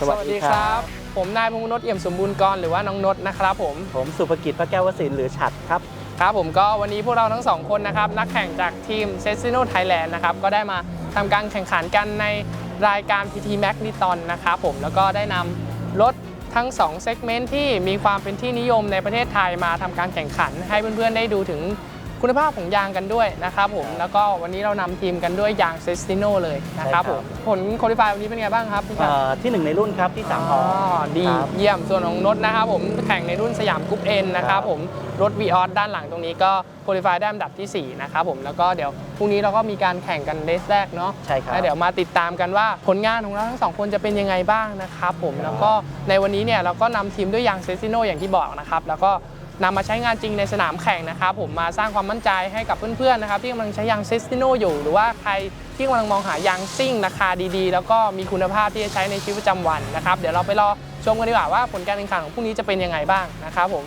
สวัสดีครับ ผมนายพงษ์นศเอี่ยมสมบูรณ์กรหรือว่าน้องนศนะครับผม ผมสุภกิจพระแก้ววสินทร์หรือฉัดครับ ครับผมก็วันนี้พวกเราทั้งสองคนนะครับ นักแข่งจากทีมเซซิโนไทยแลนด์นะครับ ก็ได้มาทำการแข่งขันกันในรายการ PT Max n i t o n นะครับผมแล้วก็ได้นำรถทั้ง2เซกเมนต์ที่มีความเป็นที่นิยมในประเทศไทยมาทำการแข่งขัน ให้เพื่อนๆได้ดูถึง คุณภาพของยางกันด้วยนะครับผมแล้วก็วันนี้เรานำทีมกันด้วยยางเซสติโนเลยนะครับใช่ครับผมผลคุริฟายวันนี้เป็นไงบ้างครับพี่ชัดเอ่อที่หนึ่งในรุ่นครับที่สามพอ ดีครับเยี่ยมส่วนของรถนะครับผมแข่งในรุ่นสยามกรุ๊ปเอ็นนะครับครับผมรถ v ีออด้านหลังตรงนี้ก็คุริฟายได้อันดับทีสี่ 4 นะครับผมแล้วก็เดี๋ยวพรุ่งนี้เราก็มีการแข่งกันเลสแรกเนาะใช่ครับแล้วเดี๋ยวมาติดตามกันว่าผลงานของเราทั้งสองคนจะเป็นยังไงบ้างนะครับผมแล้วก็ในวันนี้เนี่ยเราก็นำทีมด้วยยางเซซิโนอย่างที่บอกนะครับแล้วก็ นำมาใช้งานจริงในสนามแข่งนะครับผมมาสร้างความมั่นใจให้กับเพื่อนๆนะครับที่กำลังใช้ยางเซซิโนอยู่ หรือว่าใครที่กำลังมองหายางซิ่งราคาดีๆ แล้วก็มีคุณภาพที่จะใช้ในชีวิตประจำวันนะครับเดี๋ยวเราไปรอชมกันดีกว่าว่าผลการแข่งขันของพรุ่งนี้จะเป็นยังไงบ้างนะครับผม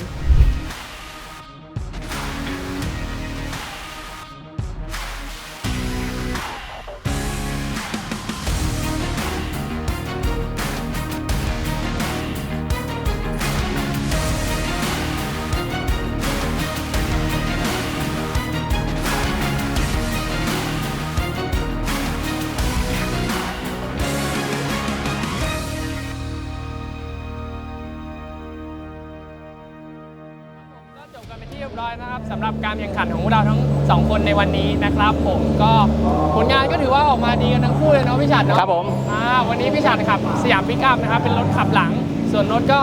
ก็จบกันไปที่เรียบร้อยนะครับสำหรับการแข่งขันของพวกเราทั้งสองคนในวันนี้นะครับ ผมก็ผลงานก็ถือว่าออกมาดีกันทั้งคู่เลยเนาะพี่ฉัดเนาะครับผมอ่าวันนี้พี่ฉัดขับสยามปิกอัพนะครับเป็นรถขับหลัง ส่วนรถก็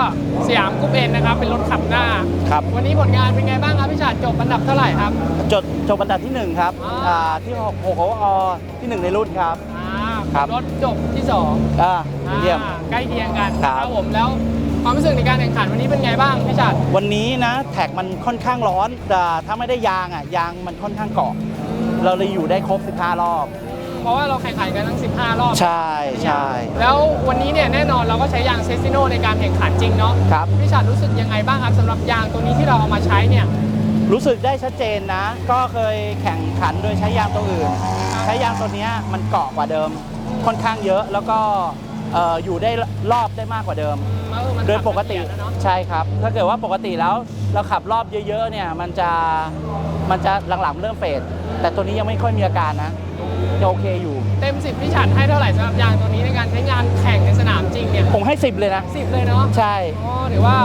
สยามกรุ๊ปเอ็นนะครับเป็นรถขับหน้าครับ วันนี้ผลงานเป็นไงบ้างครับพี่ฉัดจบอันดับเท่าไหร่ครับ จดจบอันดับที่หนึ่งครับอ่า อ่าที่หกหกอที่หนึ่งในรุ่นครับ อ่าครับ รถจบที่สองอ่าเยี่ยม อ่าใกล้เคียงกันครับนะผมแล้ว ความรู้สึกในการแข่งขันวันนี้เป็นไงบ้างพี่ฉัดวันนี้นะแท็กมันค่อนข้างร้อนแต่ถ้าไม่ได้ยางอะยางมันค่อนข้างเกาะ เราเลยอยู่ได้ครบ 15 รอบ เพราะว่าเราแข่งขันกันทั้ง 15 รอบ ใช่ใช่แล้ววันนี้เนี่ยแน่นอนเราก็ใช้ยางเซซิโนในการแข่งขันจริงเนาะครับพี่ชัดรู้สึกยังไงบ้างครับสำหรับยางตัวนี้ที่เราเอามาใช้เนี่ยรู้สึกได้ชัดเจนนะ ก็เคยแข่งขันโดยใช้ยางตัวอื่น ใช้ยางตัวเนี้ยมันเกาะกว่าเดิม ค่อนข้างเยอะแล้วก็เอ่ออยู่ได้รอบได้มากกว่าเดิมเออมัน โดยปกติขับละเอียดแล้วเนาะใช่ครับ ถ้าเกิดว่าปกติแล้วเราขับรอบเยอะๆเนี่ยมันจะมันจะหลังๆเริ่มเฟดแต่ตัวนี้ยังไม่ค่อยมีอาการนะจะโอเคอยู่เต็ม 10พี่ชัดให้เท่าไหร่สำหรับยางตัวนี้ในการใช้งานแข่งในสนามจริงเนี่ยผมให้ 10 เลยนะสิบเลยเนาะใช่อ๋อถือว่า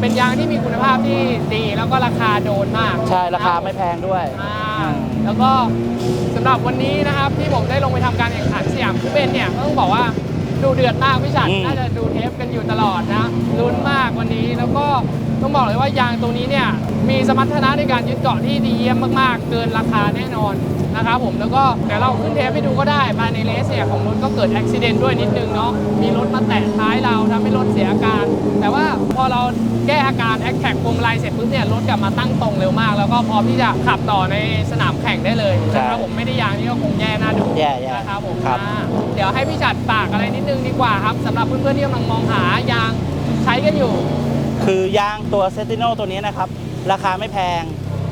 เป็นยางที่มีคุณภาพที่ดีแล้วก็ราคาโดนมาก ใช่ราคาไม่แพงด้วยอ่าแล้วก็สำหรับวันนี้นะครับที่ผมได้ลงไปทำการแข่งขันสยามคูเปนเนี่ยก็ต้องบอกว่า ดูเดือดมากพี่ชัดอืม น่าจะดูเทปกันอยู่ตลอดนะลุ้นมากวันนี้แล้วก็ต้องบอกเลยว่ายางตัวนี้เนี่ยมีสมรรถนะในการยึดเกาะที่ดีเยี่ยมมากๆ เกินราคาแน่นอนนะครับผมแล้วก็เดี๋ยวเราขึ้นเทปให้ดูก็ได้ภายในเลสเนี่ยของรถก็เกิดอุบิเหตุด้วยนิดนึงเนาะมีรถมาแตะท้ายเราทำให้รถเสียอาการ แต่ว่าพอเรา แก้อาการแอคแท็กพวงมาลัยเสร็จปุ๊บเนี่ยรถกลับมาตั้งตรงเร็วมาก แล้วก็พร้อมที่จะขับต่อในสนามแข่งได้เลยใช่นะครับผมไม่ได้ยางนี่ก็คงแย่น่าดูแย่ๆนะครับผมครับ อ่าเดี๋ยวให้พี่จัดฝากอะไรนิดนึงดีกว่าครับสำหรับเพื่อนๆที่กำลังมองหายางใช้กันอยู่ คือยางตัวเซติโนตัวนี้นะครับ ราคาไม่แพง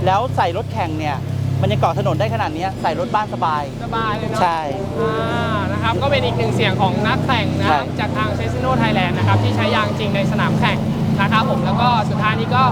แล้วใส่รถแข่งเนี่ย มันยังเกาะถนนได้ขนาดเนี้ยใส่รถบ้านสบาย สบายเลยเนาะ ใช่ อ่านะครับ ก็เป็นอีกหนึ่งเสียงของนักแข่งนะใช่ จากทางเซซิโนไทยแลนด์นะครับ ที่ใช้ยางจริงในสนามแข่ง นะครับผมแล้วก็สุดท้ายนี้ก็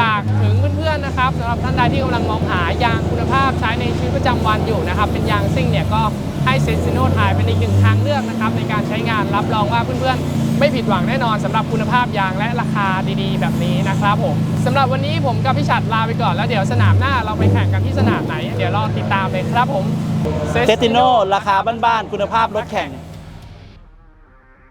ฝากถึงเพื่อนๆนะครับสำหรับท่านใดที่กำลังมองหายางคุณภาพใช้ในชีวิตประจำวันอยู่นะครับ เป็นยางซิ่งเนี่ยก็ให้เซซิโนไทยเป็นอีกหนึ่งทางเลือกนะครับในการใช้งานรับรองว่าเพื่อนๆ ไม่ผิดหวังแน่นอนสำหรับคุณภาพยางและราคาดีๆ แบบนี้นะครับผมสำหรับวันนี้ผมกับพี่ฉัดลาไปก่อนแล้วเดี๋ยวสนามหน้าเราไปแข่งกันที่สนามไหน เดี๋ยวรอติดตามเลยครับผมเซติโนราคาบ้านๆคุณภาพรถแข่ง